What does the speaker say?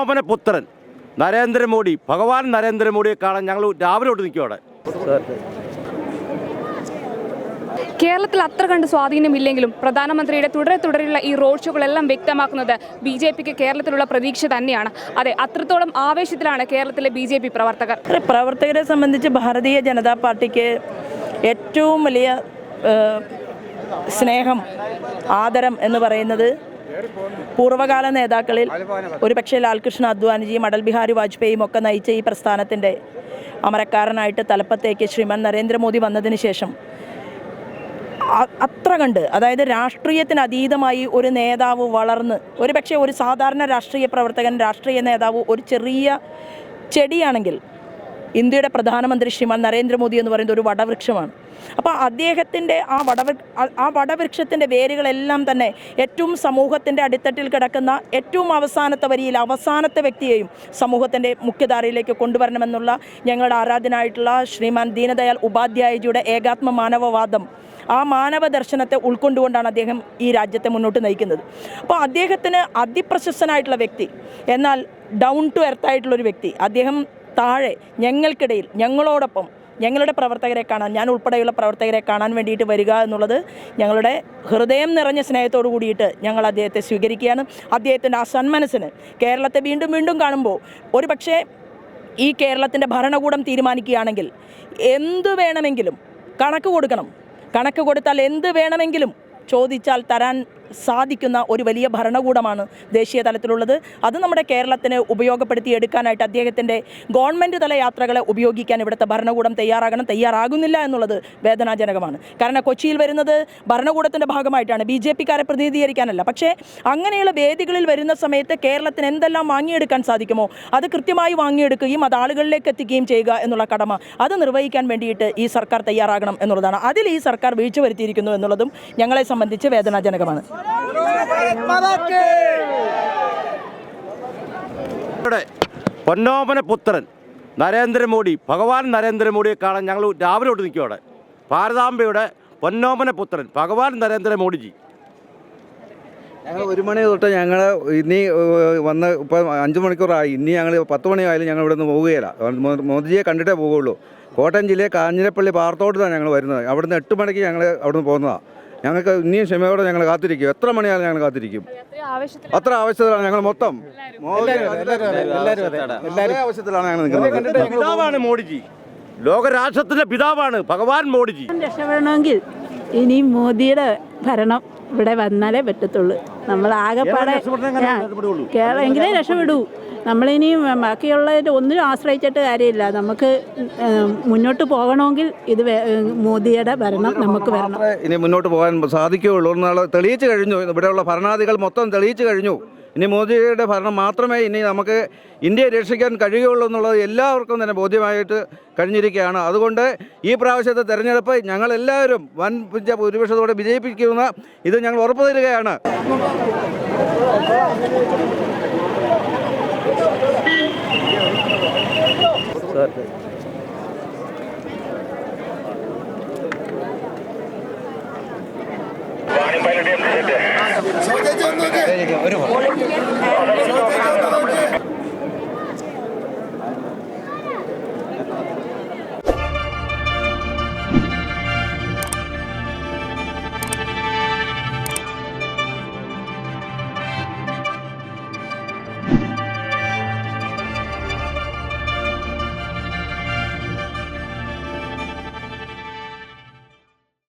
പൊന്നോമന പുത്രൻ നരേന്ദ്രമോദി ഭഗവാൻ നരേന്ദ്രമോദിയെ കാണാൻ ഞങ്ങൾ രാവിലെ തൊട്ട് നിൽക്കും അവിടെ കേരളത്തിൽ അത്ര കണ്ട് സ്വാധീനമില്ലെങ്കിലും പ്രധാനമന്ത്രിയുടെ തുടരെ തുടരെയുള്ള ഈ റോഡ് ഷോകളെല്ലാം വ്യക്തമാക്കുന്നത് ബി ജെ പിക്ക് കേരളത്തിലുള്ള പ്രതീക്ഷ തന്നെയാണ്. അതെ അത്രത്തോളം ആവേശത്തിലാണ് കേരളത്തിലെ ബി ജെ പി പ്രവർത്തകർ. പ്രവർത്തകരെ സംബന്ധിച്ച് ഭാരതീയ ജനതാ പാർട്ടിക്ക് ഏറ്റവും വലിയ സ്നേഹം ആദരം എന്ന് പറയുന്നത് പൂർവകാല നേതാക്കളിൽ ഒരുപക്ഷെ ലാൽകൃഷ്ണ അദ്വാനിജിയും അടൽ ബിഹാരി വാജ്പേയിയും ഒക്കെ നയിച്ച ഈ പ്രസ്ഥാനത്തിന്റെ അമരക്കാരനായിട്ട് തലപ്പത്തേക്ക് ശ്രീമാൻ നരേന്ദ്രമോദി വന്നതിന് ശേഷം അത്ര കണ്ട് അതായത് രാഷ്ട്രീയത്തിന് അതീതമായി ഒരു നേതാവ് വളർന്ന് ഒരു പക്ഷേ ഒരു സാധാരണ രാഷ്ട്രീയ പ്രവർത്തകൻ രാഷ്ട്രീയ നേതാവ് ഒരു ചെറിയ ചെടിയാണെങ്കിൽ ഇന്ത്യയുടെ പ്രധാനമന്ത്രി ശ്രീമാൻ നരേന്ദ്രമോദി എന്ന് പറയുന്നത് ഒരു വടവൃക്ഷമാണ്. അപ്പോൾ അദ്ദേഹത്തിന്റെ ആ വടവ ആ- വടവൃക്ഷത്തിന്റെ വേരുകളെല്ലാം തന്നെ ഏറ്റവും സമൂഹത്തിന്റെ അടിത്തട്ടിൽ കിടക്കുന്ന ഏറ്റവും അവസാനത്തെ വരിയിൽ അവസാനത്തെ വ്യക്തിയെയും സമൂഹത്തിന്റെ മുഖ്യധാരയിലേക്ക് കൊണ്ടുവരണമെന്നുള്ള ഞങ്ങളുടെ ആരാധനായിട്ടുള്ള ശ്രീമാൻ ദീനദയാൽ ഉപാധ്യായജിയുടെ ഏകാത്മ മാനവവാദം ആ മാനവ ദർശനത്തെ ഉൾക്കൊണ്ടുകൊണ്ടാണ് അദ്ദേഹം ഈ രാജ്യത്തെ മുന്നോട്ട് നയിക്കുന്നത്. അപ്പോൾ അദ്ദേഹത്തിന് അതിപ്രശസ്തനായിട്ടുള്ള വ്യക്തി എന്നാൽ ഡൗൺ ടു എർത്ത് ആയിട്ടുള്ളൊരു വ്യക്തി അദ്ദേഹം താഴെ ഞങ്ങൾക്കിടയിൽ ഞങ്ങളോടൊപ്പം ഞങ്ങളുടെ പ്രവർത്തകരെ കാണാൻ ഞാൻ ഉൾപ്പെടെയുള്ള പ്രവർത്തകരെ കാണാൻ വേണ്ടിയിട്ട് വരിക എന്നുള്ളത് ഞങ്ങളുടെ ഹൃദയം നിറഞ്ഞ സ്നേഹത്തോടു കൂടിയിട്ട് ഞങ്ങൾ അദ്ദേഹത്തെ സ്വീകരിക്കുകയാണ്. അദ്ദേഹത്തിന്റെ ആ സന്മനസ്സിന് കേരളത്തെ വീണ്ടും വീണ്ടും കാണുമ്പോൾ ഒരു പക്ഷേ ഈ കേരളത്തിന്റെ ഭരണകൂടം തീരുമാനിക്കുകയാണെങ്കിൽ എന്തു വേണമെങ്കിലും കണക്ക് കൊടുക്കണം. കണക്ക് കൊടുത്താൽ എന്ത് വേണമെങ്കിലും ചോദിച്ചാൽ തരാൻ സാധിക്കുന്ന ഒരു വലിയ ഭരണകൂടമാണ് ദേശീയ തലത്തിലുള്ളത്. അത് നമ്മുടെ കേരളത്തിന് ഉപയോഗപ്പെടുത്തി എടുക്കാനായിട്ട് അദ്ദേഹത്തിന്റെ ഗവൺമെന്റ് തല യാത്രകളെ ഉപയോഗിക്കാൻ ഇവിടുത്തെ ഭരണകൂടം തയ്യാറാകണം തയ്യാറാകുന്നില്ല എന്നുള്ളത് വേദനാജനകമാണ്. കാരണം കൊച്ചിയിൽ വരുന്നത് ഭരണകൂടത്തിന്റെ ഭാഗമായിട്ടാണ് ബി ജെ പിക്കാരെ പ്രതിനിധീകരിക്കാനല്ല. പക്ഷേ അങ്ങനെയുള്ള വേദികളിൽ വരുന്ന സമയത്ത് കേരളത്തിന് എന്തെല്ലാം വാങ്ങിയെടുക്കാൻ സാധിക്കുമോ അത് കൃത്യമായി വാങ്ങിയെടുക്കുകയും അത് ആളുകളിലേക്ക് എത്തിക്കുകയും ചെയ്യുക എന്നുള്ള കടമ അത് നിർവഹിക്കാൻ വേണ്ടിയിട്ട് ഈ സർക്കാർ തയ്യാറാകണം എന്നുള്ളതാണ്. അതിൽ ഈ സർക്കാർ വീഴ്ച വരുത്തിയിരിക്കുന്നു എന്നുള്ളതും ഞങ്ങളെ സംബന്ധിച്ച് വേദനാജനകമാണ്. പൊന്നോമന പുത്രൻ നരേന്ദ്രമോദി ഭഗവാൻ നരേന്ദ്രമോദിയെ കാണാൻ ഞങ്ങൾ രാവിലെ തൊട്ട് നിൽക്കും അവിടെ ഭാരതാംബയുടെ പൊന്നോമന പുത്രൻ ഭഗവാൻ നരേന്ദ്രമോദിജി. ഞങ്ങൾ ഒരു മണി തൊട്ട് ഞങ്ങൾ ഇനി വന്ന് ഇപ്പം അഞ്ച് മണിക്കൂറായി. ഇനി ഞങ്ങൾ പത്ത് മണിയായാലും ഞങ്ങൾ ഇവിടെ നിന്ന് പോവുകയില്ല മോദിജിയെ കണ്ടിട്ടേ പോവുകയുള്ളൂ. കോട്ടയം ജില്ലയിലെ കാഞ്ഞിരപ്പള്ളി പാറത്തോട്ടാണ് ഞങ്ങൾ വരുന്നത്. അവിടുന്ന് എട്ട് മണിക്ക് ഞങ്ങൾ അവിടുന്ന് പോകുന്നതാണ് ഞങ്ങൾക്ക് ഇനിയും ക്ഷമയോടെ ഞങ്ങൾ കാത്തിരിക്കും. എത്ര മണിയായാലും ഞങ്ങൾ കാത്തിരിക്കും. അത്ര ആവശ്യത്തിലാണ് ഞങ്ങൾ മൊത്തം. ആവശ്യത്തിലാണ് ഞങ്ങൾ നിൽക്കുന്നത്. പിതാവാണ് മോഡിജി ലോകരാഷ്ട്രത്തിന്റെ പിതാവാണ് ഭഗവാൻ മോഡിജി രക്ഷപ്പെടണമെങ്കിൽ ഇനി മോദിയുടെ ഭരണം ഇവിടെ വന്നാലേ പറ്റത്തുള്ളൂ. നമ്മൾ ആകെപ്പാടെ കേരളം എങ്കിലേ രക്ഷപ്പെടൂ. നമ്മളിനി ബാക്കിയുള്ളതിന്റെ ഒന്നിനും ആശ്രയിച്ചിട്ട് കാര്യമില്ല. നമുക്ക് മുന്നോട്ട് പോകണമെങ്കിൽ ഇത് മോദിയുടെ ഭരണം നമുക്ക് വരണം. ഇനി മുന്നോട്ട് പോകാൻ സാധിക്കുകയുള്ളൂ. എന്നുള്ള തെളിയിച്ചു കഴിഞ്ഞു. ഇവിടെയുള്ള ഭരണാധികൾ മൊത്തം തെളിയിച്ചു കഴിഞ്ഞു. ഇനി മോദിയുടെ ഭരണം മാത്രമേ ഇനി നമുക്ക് ഇന്ത്യയെ രക്ഷിക്കാൻ കഴിയുള്ളൂ എന്നുള്ളത് എല്ലാവർക്കും തന്നെ ബോധ്യമായിട്ട് കഴിഞ്ഞിരിക്കുകയാണ്. അതുകൊണ്ട് ഈ പ്രാവശ്യത്തെ തെരഞ്ഞെടുപ്പ് ഞങ്ങളെല്ലാവരും വൻ ഭൂരിപക്ഷത്തോടെ വിജയിപ്പിക്കുന്ന ഇത് ഞങ്ങൾ ഉറപ്പു തരികയാണ് വാണിപ്പള്ളിയുടെ Öyle diyor, öyle mi?